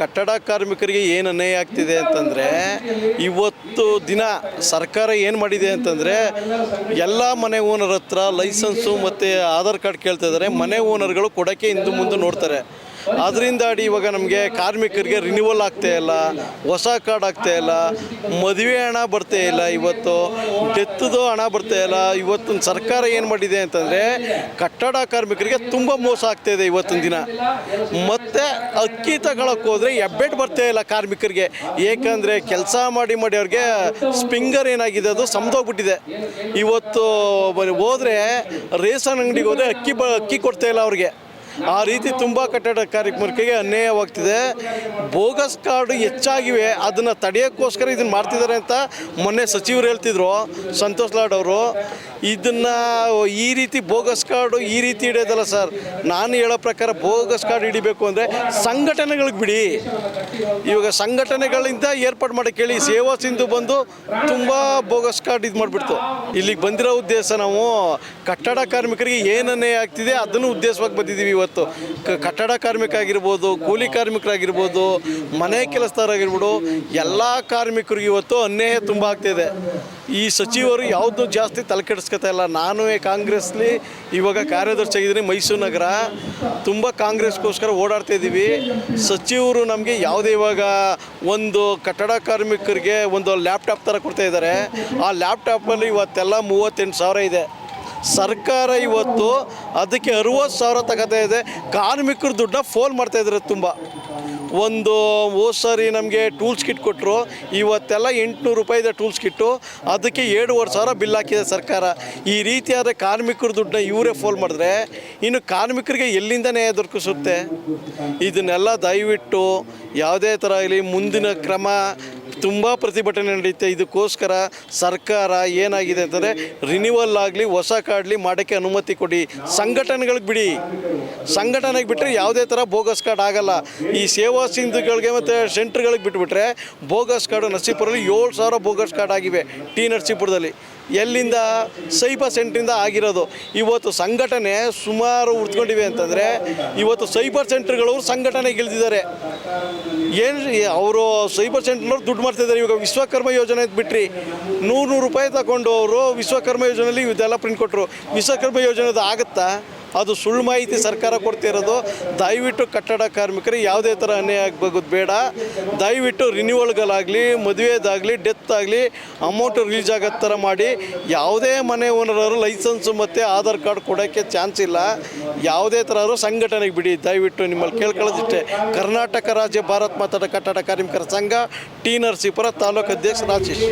ಕಟ್ಟಡ ಕಾರ್ಮಿಕರಿಗೆ ಏನು ಅನ್ಯಾಯ ಆಗ್ತಿದೆ ಅಂತಂದರೆ, ಇವತ್ತು ದಿನ ಸರ್ಕಾರ ಏನು ಮಾಡಿದೆ ಅಂತಂದರೆ, ಎಲ್ಲ ಮನೆ ಓನರ್ ಹತ್ರ ಲೈಸೆನ್ಸು ಮತ್ತು ಆಧಾರ್ ಕಾರ್ಡ್ ಕೇಳ್ತಾ ಇದ್ದಾರೆ ಮನೆ ಓನರ್ಗಳು ಕೊಡೋಕ್ಕೆ ಹಿಂದೆ ಮುಂದೆ ನೋಡ್ತಾರೆ. ಅದರಿಂದ ಇವಾಗ ನಮಗೆ ಕಾರ್ಮಿಕರಿಗೆ ರಿನ್ಯೂವಲ್ ಆಗ್ತಾ ಇಲ್ಲ, ಹೊಸ ಕಾರ್ಡ್ ಆಗ್ತಾ ಇಲ್ಲ, ಮದುವೆ ಹಣ ಬರ್ತಾ ಇಲ್ಲ ಇವತ್ತು, ಡೆತ್ತದು ಹಣ ಬರ್ತಾ ಇಲ್ಲ. ಇವತ್ತಿನ ಸರ್ಕಾರ ಏನು ಮಾಡಿದೆ ಅಂತಂದರೆ ಕಟ್ಟಡ ಕಾರ್ಮಿಕರಿಗೆ ತುಂಬ ಮೋಸ ಆಗ್ತಾ ಇದೆ ಇವತ್ತಿನ ದಿನ. ಮತ್ತು ಅಕ್ಕಿ ತಗೊಳಕ್ಕೆ ಹೋದರೆ ಹೆಬ್ಬೆಟ್ ಬರ್ತಾ ಇಲ್ಲ ಕಾರ್ಮಿಕರಿಗೆ. ಏಕೆಂದರೆ ಕೆಲಸ ಮಾಡಿ ಮಾಡಿ ಅವ್ರಿಗೆ ಸ್ಪಿಂಗರ್ ಏನಾಗಿದೆ ಅದು ಸಮದೋಗ್ಬಿಟ್ಟಿದೆ. ಇವತ್ತು ಹೋದ್ರೆ ರೇಷನ್ ಅಂಗಡಿಗೆ ಹೋದರೆ ಅಕ್ಕಿ ಬ, ಅಕ್ಕಿ ಕೊಡ್ತಾ ಇಲ್ಲ ಅವ್ರಿಗೆ. ಆ ರೀತಿ ತುಂಬ ಕಟ್ಟಡ ಕಾರ್ಯಕ್ರಮಕ್ಕೆ ಅನ್ಯಾಯವಾಗ್ತಿದೆ. ಬೋಗಸ್ ಕಾರ್ಡ್ ಹೆಚ್ಚಾಗಿವೆ, ಅದನ್ನು ತಡೆಯೋಕ್ಕೋಸ್ಕರ ಇದನ್ನು ಮಾಡ್ತಿದ್ದಾರೆ ಅಂತ ಮೊನ್ನೆ ಸಚಿವರು ಹೇಳ್ತಿದ್ರು, ಸಂತೋಷ್ ಲಾಡ್ ಅವರು. ಇದನ್ನು ಈ ರೀತಿ ಬೋಗಸ್ ಕಾರ್ಡು ಈ ರೀತಿ ಹಿಡಿಯೋದಲ್ಲ ಸರ್, ನಾನು ಹೇಳೋ ಪ್ರಕಾರ ಬೋಗಸ್ ಕಾರ್ಡ್ ಹಿಡಿಬೇಕು ಅಂದರೆ ಸಂಘಟನೆಗಳಿಗೆ ಬಿಡಿ. ಇವಾಗ ಸಂಘಟನೆಗಳಿಂದ ಏರ್ಪಾಡು ಮಾಡೋಕ್ಕೆ ಹೇಳಿ ಸೇವಾ ಸಿಂಧು ಬಂದು ತುಂಬ ಬೋಗಸ್ ಕಾರ್ಡ್ ಇದು ಮಾಡಿಬಿಡ್ತು. ಇಲ್ಲಿಗೆ ಬಂದಿರೋ ಉದ್ದೇಶ ನಾವು ಕಟ್ಟಡ ಕಾರ್ಮಿಕರಿಗೆ ಏನನ್ನೇ ಆಗ್ತಿದೆ ಅದನ್ನು ಉದ್ದೇಶವಾಗಿ ಬಂದಿದ್ದೀವಿ ಇವತ್ತು. ಕ- ಕಟ್ಟಡ ಕಾರ್ಮಿಕ ಆಗಿರ್ಬೋದು ಕೂಲಿ ಕಾರ್ಮಿಕರಾಗಿರ್ಬೋದು, ಮನೆ ಕೆಲಸದವರಾಗಿರ್ಬೋದು, ಎಲ್ಲ ಕಾರ್ಮಿಕರಿಗೆ ಇವತ್ತು ಅನ್ಯಾಯ ತುಂಬ ಆಗ್ತಿದೆ ಈ ಸಚಿವರು ಯಾವುದು ಜಾಸ್ತಿ ತಲೆ ಕೆಡಿಸ್ಕೊತಾ ಇಲ್ಲ. ನಾನು ಕಾಂಗ್ರೆಸ್ಲಿ ಇವಾಗ ಕಾರ್ಯದರ್ಶಿ ಆಗಿದ್ದೀನಿ ಮೈಸೂರು ನಗರ. ತುಂಬ ಕಾಂಗ್ರೆಸ್ಗೋಸ್ಕರ ಓಡಾಡ್ತಾ ಇದ್ದೀವಿ. ಸಚಿವರು ನಮಗೆ ಯಾವುದೇ ಇವಾಗ ಒಂದು ಕಟ್ಟಡ ಕಾರ್ಮಿಕರಿಗೆ ಒಂದು ಲ್ಯಾಪ್ಟಾಪ್ ಥರ ಕೊಡ್ತಾ ಇದ್ದಾರೆ. ಆ ಲ್ಯಾಪ್ಟಾಪಲ್ಲಿ ಇವತ್ತೆಲ್ಲ ಮೂವತ್ತೆಂಟು ಸಾವಿರ ಇದೆ. ಸರ್ಕಾರ ಇವತ್ತು ಅದಕ್ಕೆ ಅರುವತ್ತು ಸಾವಿರ ತಗೋತಾ ಇದೆ. ಕಾರ್ಮಿಕರು ದುಡ್ಡನ್ನ ಫೋನ್ ಮಾಡ್ತಾ ಇದ್ದಾರೆ ತುಂಬ. ಒಂದು ಓ ಸರಿ ನಮಗೆ ಟೂಲ್ಸ್ ಕಿಟ್ ಕೊಟ್ಟರು ಇವತ್ತೆಲ್ಲ ಎಂಟುನೂರು ರೂಪಾಯಿದೆ ಟೂಲ್ಸ್ ಕಿಟ್ಟು ಅದಕ್ಕೆ ಏಳುವರೆ ಸಾವಿರ ಬಿಲ್ ಹಾಕಿದೆ ಸರ್ಕಾರ. ಈ ರೀತಿಯಾದ ಕಾರ್ಮಿಕರ ದುಡ್ಡನ್ನ ಇವರೇ ಫೋನ್ ಮಾಡಿದ್ರೆ ಇನ್ನು ಕಾರ್ಮಿಕರಿಗೆ ಎಲ್ಲಿಂದ ನ್ಯಾಯ ದೊರಕಿಸುತ್ತೆ? ಇದನ್ನೆಲ್ಲ ದಯವಿಟ್ಟು ಯಾವುದೇ ಥರ ಆಗಲಿ ಮುಂದಿನ ಕ್ರಮ ತುಂಬ ಪ್ರತಿಭಟನೆ ನಡೆಯುತ್ತೆ. ಇದಕ್ಕೋಸ್ಕರ ಸರ್ಕಾರ ಏನಾಗಿದೆ ಅಂತಂದರೆ ರಿನಿವಲ್ ಆಗಲಿ, ಹೊಸ ಕಾರ್ಡ್ಲಿ ಮಾಡೋಕ್ಕೆ ಅನುಮತಿ ಕೊಡಿ. ಸಂಘಟನೆಗಳಿಗೆ ಬಿಡಿ. ಸಂಘಟನೆಗೆ ಬಿಟ್ಟರೆ ಯಾವುದೇ ಥರ ಬೋಗಸ್ ಕಾರ್ಡ್ ಆಗಲ್ಲ. ಈ ಸೇವಾ ಸಿಂಧುಗಳಿಗೆ ಮತ್ತು ಸೆಂಟ್ರ್ಗಳಿಗೆ ಬಿಟ್ಬಿಟ್ರೆ ಬೋಗಸ್ ಕಾರ್ಡು ನರಸೀಪುರಲ್ಲಿ ಏಳು ಸಾವಿರ ಬೋಗಸ್ ಕಾರ್ಡ್ ಆಗಿವೆ. ಟಿ ನರಸೀಪುರದಲ್ಲಿ. ಎಲ್ಲಿಂದ ಸೈಬರ್ ಸೆಂಟ್ರಿಂದ ಆಗಿರೋದು. ಇವತ್ತು ಸಂಘಟನೆ ಸುಮಾರು ಉಳಿದ್ಕೊಂಡಿವೆ ಅಂತಂದರೆ ಇವತ್ತು ಸೈಬರ್ ಸಂಘಟನೆ ಇಳಿದಿದ್ದಾರೆ. ಏನು ಅವರು ಸೈಬರ್ ಸೆಂಟ್ರ್ನವ್ರು ದುಡ್ಡು ಮಾಡ್ತಿದ್ದಾರೆ. ಇವಾಗ ವಿಶ್ವಕರ್ಮ ಯೋಜನೆ ಬಿಟ್ರಿ, ನೂರು ನೂರು ರೂಪಾಯಿ ತಗೊಂಡು ಅವರು ವಿಶ್ವಕರ್ಮ ಯೋಜನೆಯಲ್ಲಿ ಇದೆಲ್ಲ ಪ್ರಿಂಟ್ ಕೊಟ್ಟರು ವಿಶ್ವಕರ್ಮ ಯೋಜನೆದು ಆಗುತ್ತಾ? ಅದು ಸುಳ್ಳು ಮಾಹಿತಿ ಸರ್ಕಾರ ಕೊಡ್ತಿರೋದು ದಯವಿಟ್ಟು ಕಟ್ಟಡ ಕಾರ್ಮಿಕರಿಗೆ ಯಾವುದೇ ಥರ ಅನ್ಯಾಯ ಆಗಬೇಕು ಬೇಡ. ದಯವಿಟ್ಟು ರಿನ್ಯೂವಲ್ಗಳಾಗಲಿ ಮದುವೆದಾಗಲಿ ಡೆತ್ ಆಗಲಿ ಅಮೌಂಟ್ ರಿಲೀಸ್ ಆಗೋ ಥರ ಮಾಡಿ. ಯಾವುದೇ ಮನೆ ಓನರರು ಲೈಸೆನ್ಸು ಮತ್ತು ಆಧಾರ್ ಕಾರ್ಡ್ ಕೊಡೋಕ್ಕೆ ಚಾನ್ಸ್ ಇಲ್ಲ. ಯಾವುದೇ ಥರರು ಸಂಘಟನೆಗೆ ಬಿಡಿ. ದಯವಿಟ್ಟು ನಿಮ್ಮಲ್ಲಿ ಕೇಳ್ಕೊಳ್ಳೋದಿಷ್ಟೇ. ಕರ್ನಾಟಕ ರಾಜ್ಯ ಭಾರತ್ ಮಾತಾಡೋ ಕಟ್ಟಡ ಕಾರ್ಮಿಕರ ಸಂಘ, ಟಿ ನರಸೀಪುರ ತಾಲೂಕು ಅಧ್ಯಕ್ಷ ರಾಜೇಶ್.